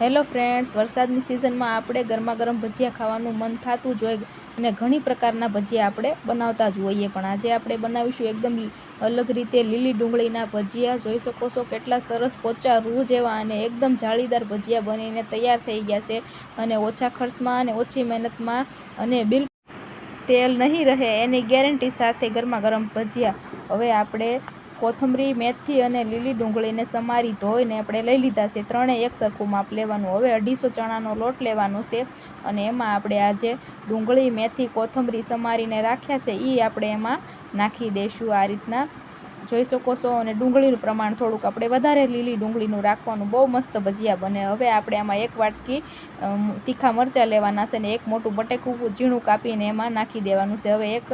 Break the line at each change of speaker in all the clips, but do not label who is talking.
Hello friends, વરસાદની સિઝનમાં આપણે ગરમા ગરમ ભજીયા ખાવાનું મન થતું જ હોય અને ઘણી પ્રકારના ભજીયા આપણે બનાવતા જ હોઈએ. પણ આજે આપણે બનાવીશું એકદમ અલગ રીતે લીલી ડુંગળીના ભજીયા. જોઈ શકો છો કેટલા સરસ પોચા રૂ જેવા અને એકદમ જાળીદાર ભજીયા બનીને તૈયાર થઈ ગયા છે. અને ઓછા ખર્ચમાં અને ઓછી મહેનતમાં અને બિલકુલ તેલ નહીં રહે એની ગેરંટી સાથે ગરમા ગરમ ભજીયા. હવે આપણે કોથમરી, મેથી અને લીલી ડુંગળીને સમારી ધોઈને આપણે લઈ લીધા છે. ત્રણેય એક સરખું માપ લેવાનું. હવે અઢીસો ચણાનો લોટ લેવાનો છે અને એમાં આપણે આજે ડુંગળી, મેથી, કોથમરી સમારીને રાખ્યા છે. એ આપણે એમાં નાખી દઈશું આ રીતના. જોઈ શકો છો અને ડુંગળીનું પ્રમાણ થોડુંક આપણે વધારે લીલી ડુંગળીનું રાખવાનું બહુ મસ્ત ભજીયા બને. હવે આપણે આમાં એક વાટકી તીખા મરચાં લેવાના છે ને એક મોટું બટેકું ઝીણું કાપીને એમાં નાખી દેવાનું છે. હવે એક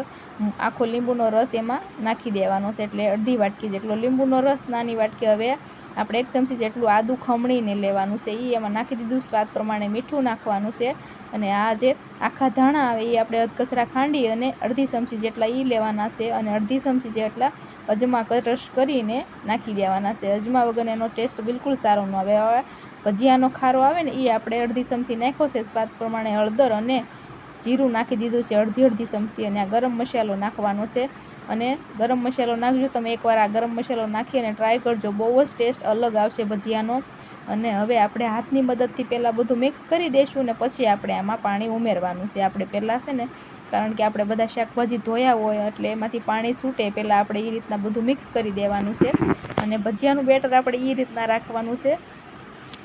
આખો લીંબુનો રસ એમાં નાખી દેવાનો છે. એટલે અડધી વાટકી જેટલો લીંબુનો રસ, નાની વાટકી. હવે આપણે એક ચમચી જેટલું આદું ખમણીને લેવાનું છે. એ એમાં નાખી દીધું, સ્વાદ પ્રમાણે મીઠું નાખવાનું છે. અને આ જે આખા ધાણા આવે એ આપણે અધકસરા ખાંડી અને અડધી ચમચી જેટલા એ લેવાના છે અને અડધી ચમચી જેટલા અજમા ક્રશ કરીને નાખી દેવાના છે. અજમા વગર એનો ટેસ્ટ બિલકુલ સારો ન આવે. હવે ભજીયાનો ખારો આવે ને એ આપણે અડધી ચમચી નાખ્યો છે. સ્વાદ પ્રમાણે હળદર અને જીરું નાખી દીધું છે. અડધી અડધી ચમચી અને આ ગરમ મસાલો નાખવાનો છે. અને ગરમ મસાલો નાખજો. તમે એકવાર આ ગરમ મસાલો નાખી અને ટ્રાય કરજો. બહુ જ ટેસ્ટ અલગ આવશે ભજીયાનો. અને હવે આપણે હાથની મદદથી પહેલાં બધું મિક્સ કરી દઈશું ને પછી આપણે આમાં પાણી ઉમેરવાનું છે. આપણે પહેલાં છે ને, કારણ કે આપણે બધા શાકભાજી ધોયા હોય એટલે એમાંથી પાણી છૂટે, પહેલાં આપણે એ રીતના બધું મિક્સ કરી દેવાનું છે. અને ભજીયાનું બેટર આપણે એ રીતના રાખવાનું છે.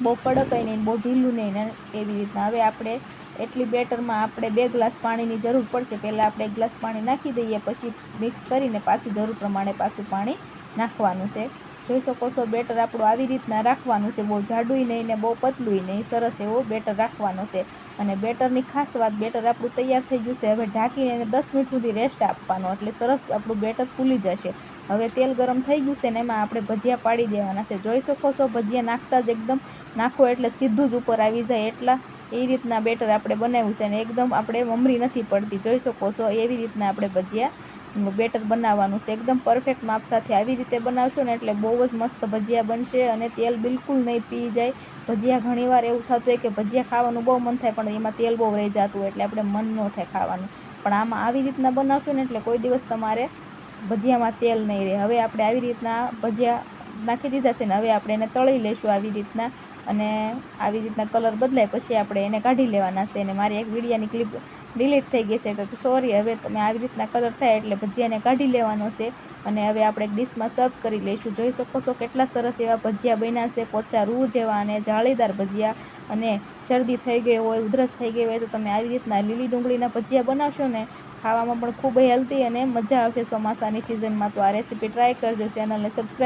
બહુ કડક નહીં બહુ ઢીલું નહીં એવી રીતના. હવે આપણે એટલી બેટરમાં આપણે બે ગ્લાસ પાણીની જરૂર પડશે. પહેલાં આપણે એક ગ્લાસ પાણી નાખી દઈએ, પછી મિક્સ કરીને પાછું જરૂર પ્રમાણે પાછું પાણી નાખવાનું છે. જોઈ શકો છો, બેટર આપણું આવી રીતના રાખવાનું છે. બહુ જાડુંય નહીં ને બહુ પતલુંય નહીં. સરસ એવો બેટર રાખવાનો છે. અને બેટરની ખાસ વાત, બેટર આપણું તૈયાર થઈ ગયું છે. હવે ઢાંકીને એને દસ મિનિટ સુધી રેસ્ટ આપવાનો. એટલે સરસ આપણું બેટર ફૂલી જશે. હવે તેલ ગરમ થઈ ગયું છે ને એમાં આપણે ભજીયા પાડી દેવાના છે. જોઈ શકો છો, ભજીયા નાખતા જ એકદમ નાખો એટલે સીધું જ ઉપર આવી જાય. એટલા એ રીતના બેટર આપણે બનાવ્યું છે અને એકદમ આપણે મમરી નથી પડતી. જોઈ શકો છો, એવી રીતના આપણે ભજીયા બેટર બનાવવાનું છે. એકદમ પરફેક્ટ માપ સાથે આવી રીતે બનાવશો ને એટલે બહુ જ મસ્ત ભજીયા બનશે અને તેલ બિલકુલ નહીં પી જાય. ભજીયા ઘણીવાર એવું થતું હોય કે ભજીયા ખાવાનું બહુ મન થાય, પણ એમાં તેલ બહુ રહી જતું એટલે આપણે મન ન થાય ખાવાનું. પણ આમાં આવી રીતના બનાવશો ને એટલે કોઈ દિવસ તમારે ભજીયામાં તેલ નહીં રહે. હવે આપણે આવી રીતના ભજીયા નાખી દીધા છે ને હવે આપણે એને તળી લઈશું આવી રીતના. અને આવી રીતના કલર બદલાય પછી આપણે એને કાઢી લેવાના છે. અને મારી એક વિડીયાની ક્લિપ ડિલીટ થઈ ગઈ છે તો સોરી હવે તમે આવી રીતના કલર થાય એટલે ભજીયાને કાઢી લેવાનો છે. અને હવે આપણે એક ડીશમાં સર્વ કરી લઈશું. જોઈ શકો છો કેટલા સરસ એવા ભજીયા બન્યા છે. પોચા રૂ જેવા અને જાળીદાર ભજીયા. અને શરદી થઈ ગઈ હોય, ઉધરસ થઈ ગઈ હોય તો તમે આવી રીતના લીલી ડુંગળીના ભજીયા બનાવશો ને ખાવામાં પણ ખૂબ હેલ્ધી અને મજા આવશે ચોમાસાની સિઝનમાં તો આ રેસીપી ટ્રાય કરજો. ચેનલને સબસ્ક્રાઈબ